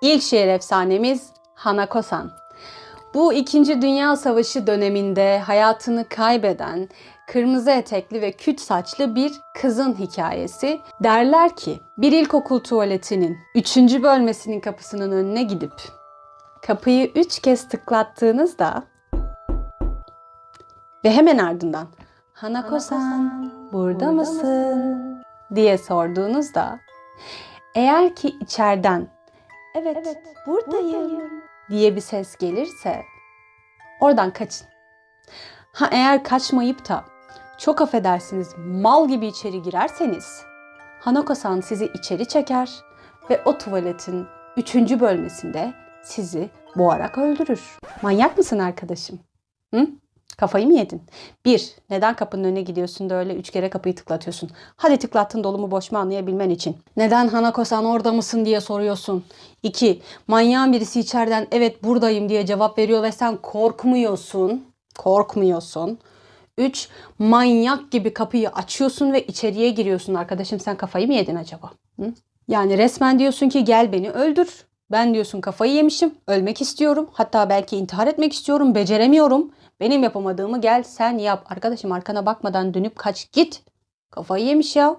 İlk şehir efsanemiz Hanakosan. Bu 2. Dünya Savaşı döneminde hayatını kaybeden kırmızı etekli ve küt saçlı bir kızın hikayesi. Derler ki bir ilkokul tuvaletinin 3. bölmesinin kapısının önüne gidip kapıyı 3 kez tıklattığınızda ve hemen ardından Hanako-san burada mısın diye sorduğunuzda eğer ki içeriden evet, buradayım diye bir ses gelirse oradan kaçın. Ha eğer kaçmayıp da çok affedersiniz mal gibi içeri girerseniz Hanako-san sizi içeri çeker ve o tuvaletin üçüncü bölmesinde sizi boğarak öldürür. Manyak mısın arkadaşım? Hı? Kafayı mı yedin? Bir, neden kapının önüne gidiyorsun da öyle üç kere kapıyı tıklatıyorsun? Hadi tıklattın dolu mu boş mu anlayabilmen için. Neden Hanako-san orada mısın diye soruyorsun. İki, manyağın birisi içeriden evet buradayım diye cevap veriyor ve sen korkmuyorsun. Korkmuyorsun. Üç, manyak gibi kapıyı açıyorsun ve içeriye giriyorsun. Arkadaşım sen kafayı mı yedin acaba? Hı? Yani resmen diyorsun ki gel beni öldür. Ben diyorsun kafayı yemişim, ölmek istiyorum. Hatta belki intihar etmek istiyorum, beceremiyorum. Benim yapamadığımı gel sen yap. Arkadaşım arkana bakmadan dönüp kaç git. Kafayı yemiş ya.